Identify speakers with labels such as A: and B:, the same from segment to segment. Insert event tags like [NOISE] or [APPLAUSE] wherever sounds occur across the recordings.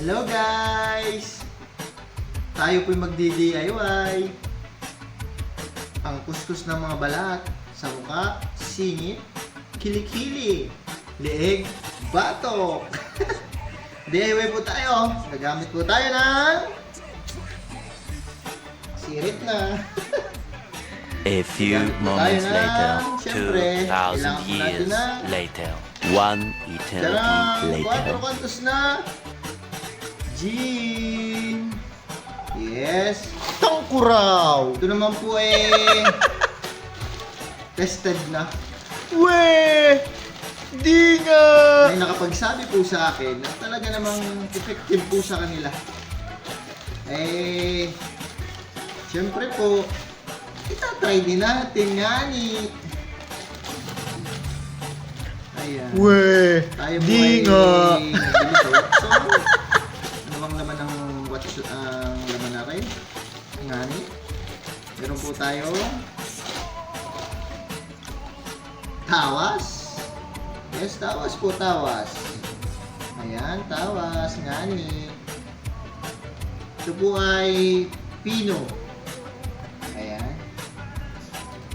A: Hello guys! Tayo po'y magdi-DIY. Ang kuskus ng mga balat sa mukha, singit, kilikili, leeg, batok. [LAUGHS] DIY po tayo. Gagamit po tayo ng sirit na.
B: A few moments later,
A: syempre,
B: 2,000
A: kailangan po natin
B: years later, one eternity later.
A: kantos na! Gin! Yes! Tangkuraw! Ito naman po eh... [LAUGHS] tested na. We! Di nga! May nakapagsabi po sa akin na talaga namang effective po sa kanila. Eh... Siyempre po, itatry din natin nga ni... Ayan.
C: We,
A: Tayo po
C: di
A: ay
C: nga.
A: So, watch ang laman na rin? Ngani. Meron po tayo tawas. Yes, tawas po, tawas. Ayan, tawas, ngani. Ito po ay pino. Ayan.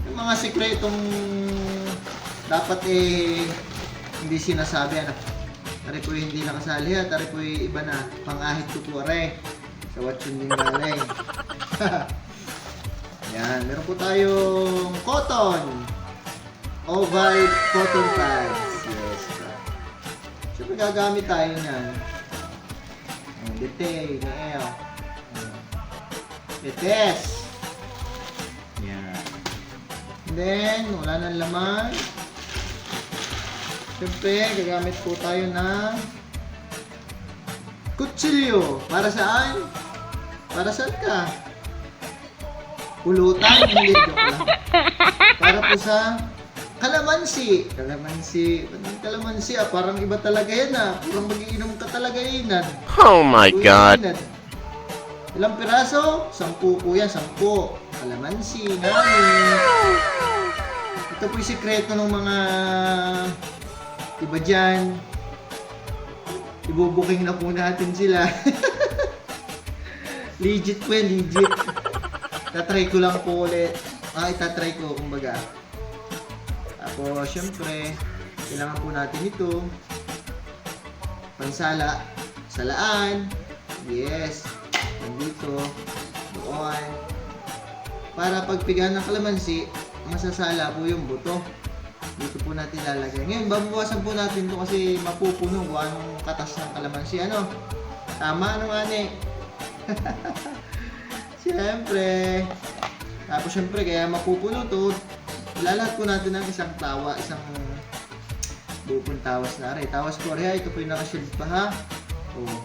A: Yung mga sikretong dapat eh hindi sinasabi ano. Tari po hindi nakasali ha, tari po iba na. Pangahit ko po are. Sa din nanay. [LAUGHS] Yan, meron po tayong cotton. Oval cotton pads. Yes. Siyempre gagamit tayo niyan. Dete, ngayon. Detes. Yan. And then, wala nang laman. Siyempre, gagamit po tayo ng kutsilyo. Para saan? Para saan ka? Pulutan? Hindi, joke lang. Para po sa kalamansi. Kalamansi. Anong kalamansi ah? Parang iba talaga yan ah. Parang magiinom ka talaga inan.
B: Oh my
A: Kuya Inan. Ilang piraso? Sampu po yan, sampu. Kalamansi, nani. Ito po yung sikreto ng mga iba dyan. Ibubuking na po natin sila. [LAUGHS] legit po yan, legit. Tatry ko lang po ulit. Ah, itatry ko, kumbaga. Tapos, syempre, kailangan po natin ito. Pansala. Salaan. Yes. Nandito. Doon. Para pagpigaan ng kalamansi, masasala po yung buto. Dito po natin lalagay. Ngayon, babawasan po natin to kasi mapupuno kung anong katas ng kalamansi. Ano? Tama, ano nga ni? [LAUGHS] Siyempre. Tapos syempre, kaya mapupuno to, ilalat po natin ng isang tawa, isang bupong tawas na rin. Tawas po rin, ito po yung nakashield pa ha. Oh.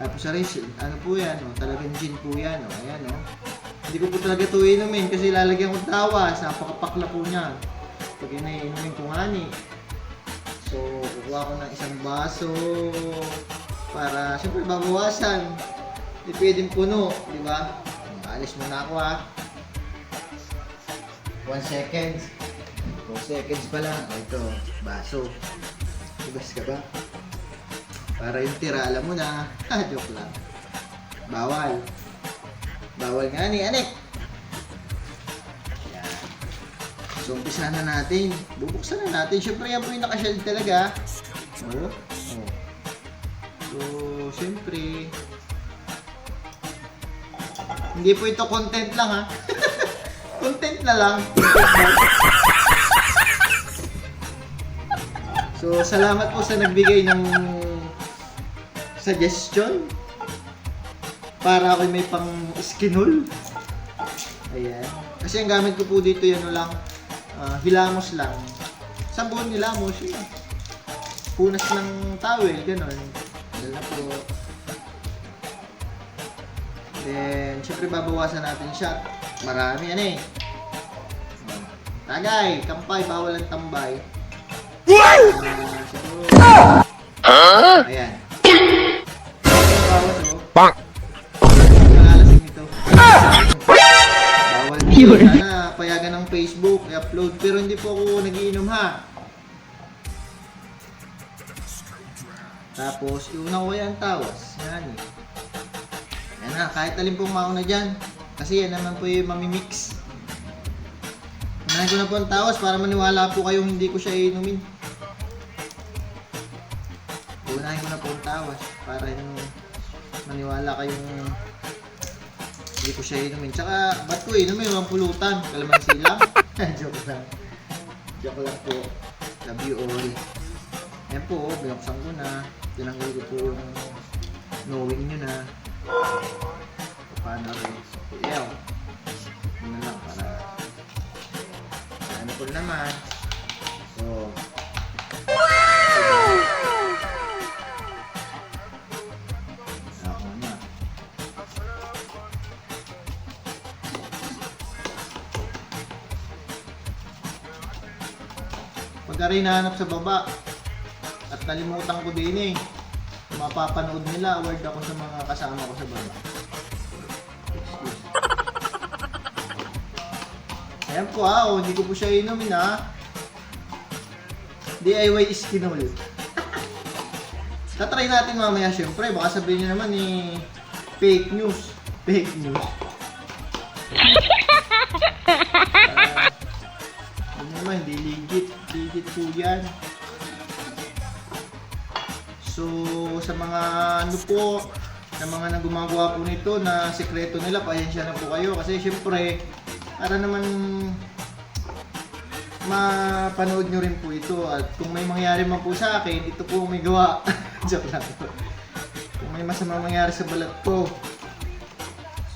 A: Tapos rin, ano po yan, oh, talagang gin po yan, oh, ayan, oh. Hindi ko po talaga ito inumin kasi lalagyan ko tawas, napakapakla po niya. Pag inainumin ko nga ni. So, kukuha ko ng isang baso para siyempre babawasan. Hindi pwedeng puno, di ba? Alis muna ako ha. One second. Two seconds pa lang. O, ito, baso. Tugas ka ba? Para yung tira, alam mo na. Ha, [LAUGHS] joke lang. Bawal. Bawal nga ni Anek. So, umpisa na natin. Bubuksan na natin. Siyempre, yan po yung nakashell talaga. Oo. Oh. So, siyempre, hindi po ito content lang ha. [LAUGHS] content na lang. so, salamat po sa nagbigay ng suggestion para ako may pang skinol. Ayan. Kasi ang gamit ko po dito yun lang, ah, hilamos lang. Sa buong hilamos yun. Punas ng towel, gano'n. Dala po. Then, syempre babawasan natin siya. Marami yan eh. Tagay, kampay, bawal ang tambay. Ah, siguro. Ayan. Bawas oh.
B: Bonk.
A: Nakalasing ito. Bawal dito. Sana payagan ng Facebook, i-upload. Pero hindi po ako nagiinom ha. Tapos, iuna ko yan tawas. Yan eh. Na, kahit alin pong mauna dyan. Kasi yan naman po yung mamimix. Unahin ko na po ang tawas para maniwala po kayong hindi ko siya inumin. Unahin ko na po ang tawas para yung maniwala kayong hindi ko siya inumin. Tsaka, ba't ko inumin? Walang pulutan. Kalamansi lang. [LAUGHS] Joke lang. Joke lang po. Love you all. Ayan po, oh, binuksan ko na. Tinanggal ko po yung knowing nyo na. Paano rin. Iyaw. Ano lang para. Ano po naman. So. Pagka rin nahanap sa baba, at nalimutan ko din eh. Mapapanood nila, award ako sa mga kasama ko sa baba. Ayan po ah, oh, hindi ko po siya inumin ah. DIY iskinol. Tatry natin mamaya syempre, baka sabihin nyo naman eh, fake news. Fake news. [LAUGHS] Ano naman, hindi legit. Legit po yan. So, sa mga ano po, sa mga na gumagawa po nito na sekreto nila, pasensya na po kayo. Kasi syempre, para naman mapanood nyo rin po ito. At kung may mangyari man po sa akin, ito po may gawa. [LAUGHS] Joke lang po. Kung may masama mangyari sa balat ko.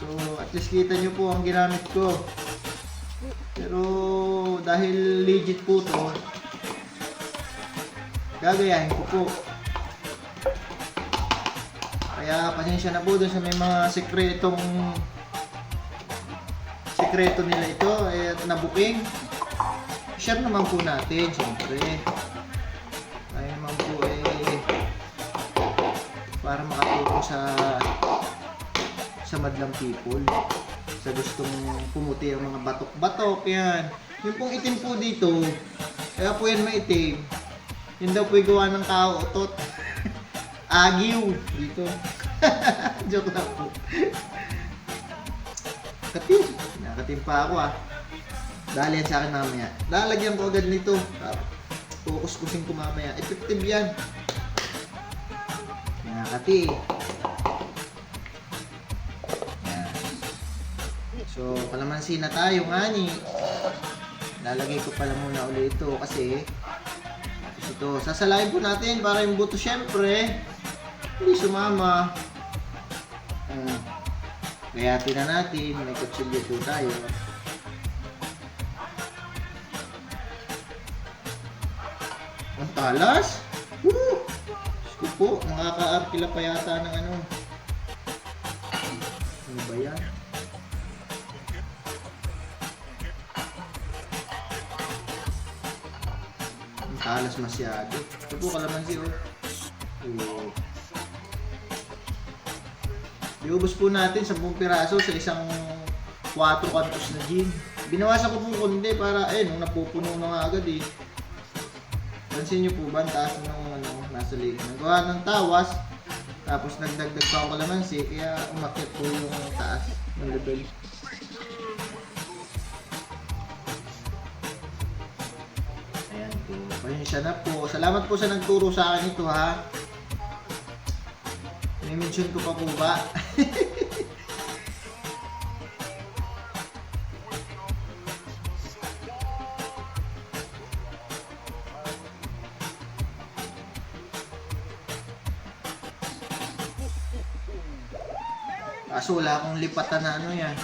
A: So, at least kita nyo po ang ginamit ko. Pero dahil legit po to, gagayahin ko po. Kaya pasensya na po dun sa may mga sekretong sekreto nila ito eh, at nabuking. Share naman po natin, siyempre. Tayo naman po eh para makatulong sa sa madlang people sa gustong pumuti ang mga batok-batok yan yung pong itim po dito kaya po yan maitim yun daw po gawa ng tao otot [LAUGHS] agiw dito [LAUGHS] joke lang po. Katim nakatim pa ako ah. Dahil yan sa akin mamaya. Lalagyan ko agad nito. Kukuskusin ko mamaya. Effective yan. Nakati So, kalamansi na tayo ngani. Lalagay ko pala muna ulit ito kasi ito, sasalain po natin para yung buto syempre hindi sumama. Kaya na natin, may kutsilyo po tayo. Ang talas? Woo! Ko po, nakaka-arkila pa yata ng ano. Ano ba yan? Ang talas masyado. Ito po kalamansi oh. Oo. Iubos po natin 10 piraso sa isang 4 kantos na gin. Binawasan ko pong kundi para, eh, nung napupuno na nga agad eh. Pansin niyo po ba, ang taas ng ano, nasa leg. Nagawa ng tawas, tapos nagdagdag pa ako kalamansi, kaya umakyat po yung taas ng level. Ayan po. Pasensya na po. Salamat po sa nagturo sa akin ito ha. May-mention ko pa po ba? [LAUGHS] Kaso wala akong lipatan na ano yan.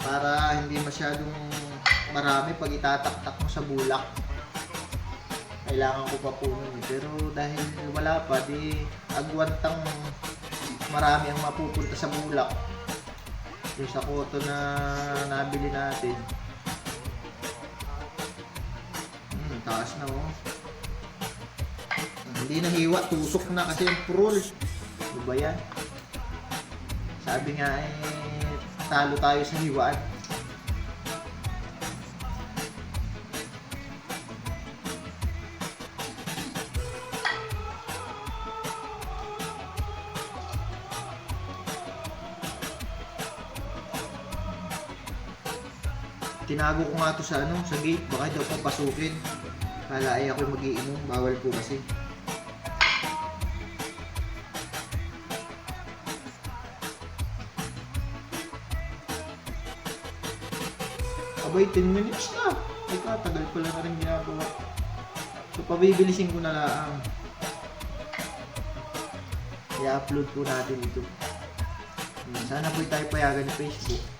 A: Para hindi masyadong marami pag itataktak mo sa bulak. Kailangan ko pa po nun eh. Pero dahil wala pa, di agwantang marami ang mapupunta sa bulak. Yung sa koto na nabili natin. Hmm, taas na oh. Hindi na hiwa, tusok na kasi yung prul. Ano ba yan? Sabi nga eh, talo tayo sa hiwaan. Tinago ko nga to sa ano, sa gate. Baka daw papasukin. Kala ay ako magiinom. Bawal po kasi. Abay, 10 minutes na. Ay ka, tagal pala na rin ginagawa. So, pabibilisin ko na lang. I-upload po natin ito. Hmm, Sana po tayo payagan ni Facebook.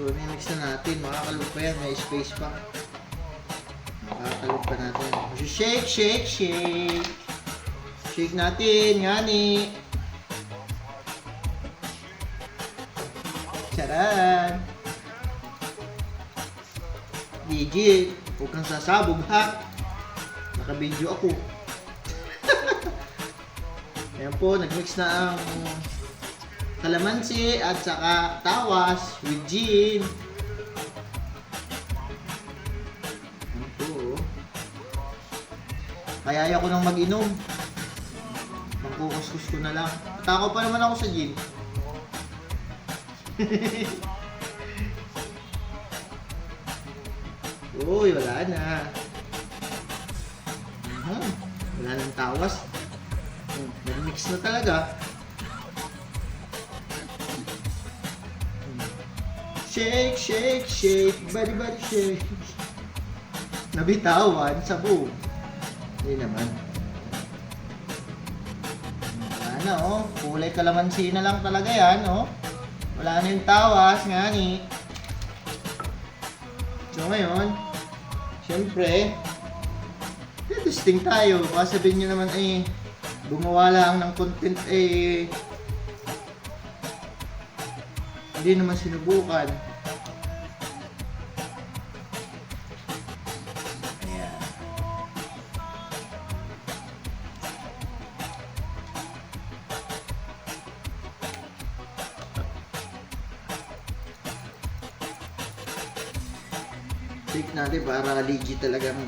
A: So, mix na natin. Makakalog pa yan. May space pa. Makakalog pa natin. Shake, shake, shake. Shake natin. Ngani. Charan. Gigi. Huwag kang sasabog ha. Naka-video ako. [LAUGHS] Ayan po, nag-mix na ang kalamansi at saka tawas with gin. Ano po, oh. Kaya ayaw ko nang mag-inom. Mangkukuskus ko na lang. Tako pa naman ako sa gin. [LAUGHS] Uy, wala na. Mhm, Wala nang tawas. Nag-mix na talaga. Shake, shake, shake, body, body, shake. Nabitawan sa buo. Hindi naman. Wala na, oh. Kulay kalamansi na lang talaga yan, oh. Wala na yung tawas, nga ni. So ngayon, syempre, testing tayo. Baka sabihin nyo naman, eh, gumawa lang ng content, eh, hindi naman sinubukan. Take natin para legit talagang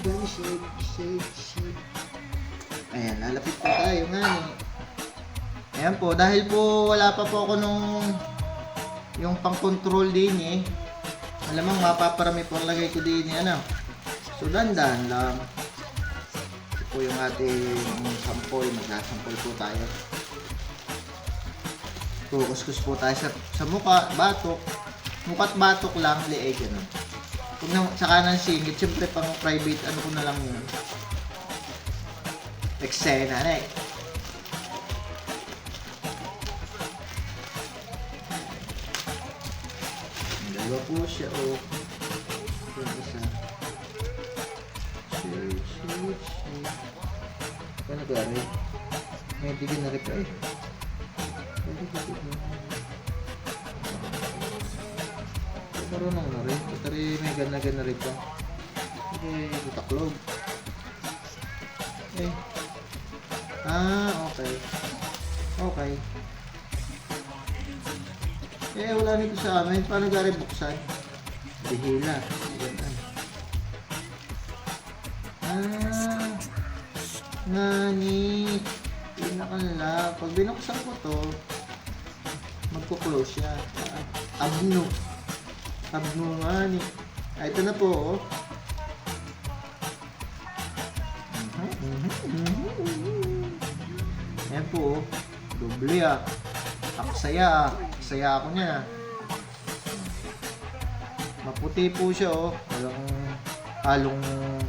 A: gani, shake, shake, shake. Ayan, lalapit po tayo nga. Ayan po, dahil po wala pa po ako nung yung pang-control din eh. Alamang mapaparami po ang lagay ko din eh, ano. So, dandan lang. Ito po yung ating sample. Magsasample po tayo. Kukuskus po tayo sa, sa muka, batok. Muka't batok lang, leeg, ano. Kung na, sa kanan singit, siyempre pang private, ano ko na lang yun. Eksena na eh. Dalawa po siya, oh. Marunong na rin. Ito rin may pa. Okay, butaklog. Eh. Ah, okay. Okay. Eh, wala nito sa amin. Paano gari buksan? Dihila. Ganun. Ah. Nani. Pinakala. Pag binuksan ko to, magkuklose siya. Ah, abno. Abno nga ni. Ah, ito na po, oh. Mhm, mhm, mhm. Ayan po, oh. Doble ah. Aksaya ah. Aksaya ako niya. Maputi po siya oh. Walang halong,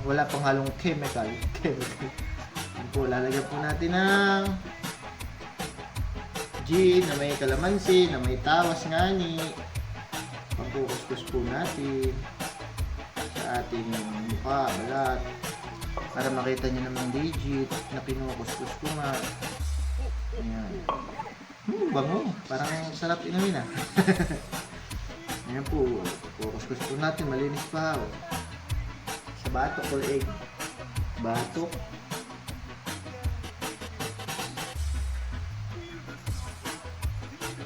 A: wala pang halong chemical. [LAUGHS] Chemical. Ayan po, lalagyan po natin ng gin na may kalamansi, na may tawas ngani. Pagkukuskus po natin sa ating mukha, balat. Para makita nyo naman legit na kinukuskus ko nga. Ayan. Hmm, bango. Parang sarap inumin ah. [LAUGHS] Ayan po, ko po natin, malinis pa oh. Sa batok or egg. Batok.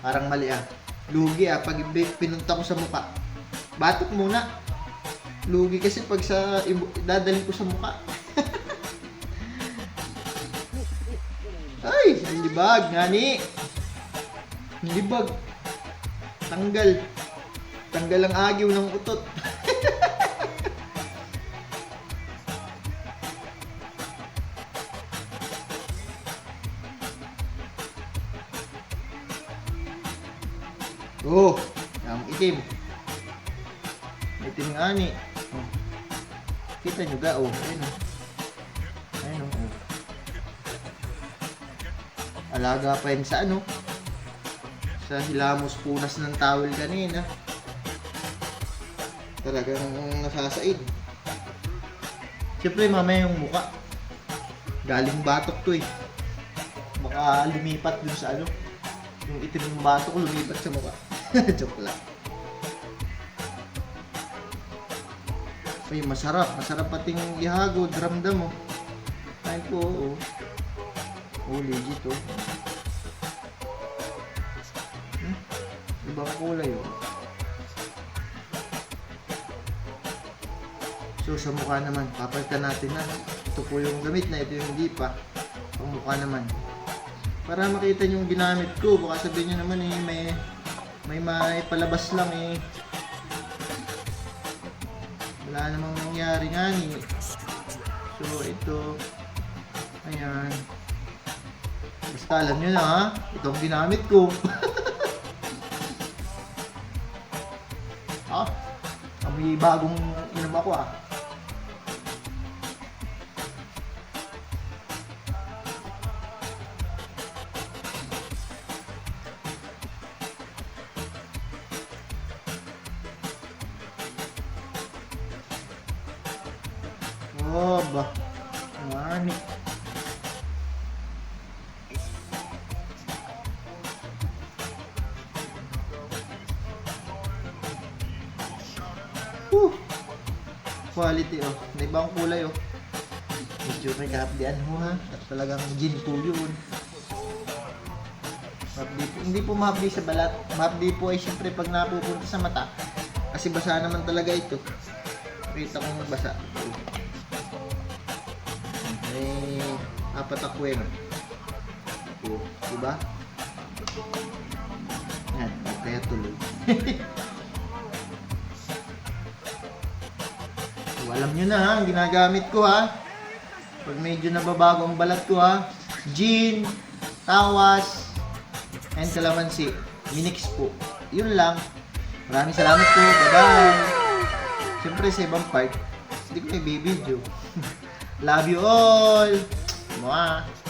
A: Parang mali ah. Lugi ah, pag pinunta ko sa muka. Batok muna. Lugi kasi pag sa dadalhin ko sa muka. [LAUGHS] Ay, ang libag, ngani. Ang libag. Tanggal. Tanggal ang agiw ng utot. [LAUGHS] oh, ang itim. Itim nga ni. Oh. Kita nyo ga, oh. Ayun, oh. Ayun, oh. Alaga pa yun sa ano? Sa hilamos punas ng towel kanina. Talagang nasasaid. Siyempre mamaya yung muka. Galing batok to eh. Baka lumipat dun sa ano. Yung itim ng batok lumipat sa muka. [LAUGHS] Joke lang. Ay, masarap. Masarap pating ihagod. Ramdam mo. Ay po, oo. Oh, legit oh. Hmm? Ibang kulay oh. So sa mukha naman, papalitan natin na. Ito po yung gamit na, ito yung hindi pa. Ang mukha naman. Para makita yung ginamit ko, baka sabihin nyo naman eh, may, may may palabas lang eh. Wala namang nangyari nga ni. So ito, ayan. Basta alam nyo na ha, ito ang ginamit ko. [LAUGHS] ah, may bagong inom ako ah. Oh, ba. Mani. Whew. Quality oh. May ibang kulay oh. Medyo may kahapdian ho ha. At talagang gin yun. Mahapdi po. Hindi po mahapdi sa balat. Mahapdi po ay siyempre pag napupunta sa mata. Kasi basa naman talaga ito. Kita kong basa. May apat na kweno. O, diba? Yan, kaya tuloy. [LAUGHS] so, alam nyo na ha, ang ginagamit ko ha. Pag medyo nababago ang balat ko ha. Gin, tawas, and calamansi. Minix po. Yun lang. Maraming salamat po. Bye-bye. Siyempre sa ibang part, hindi ko na i-video. Love you all! Mwah!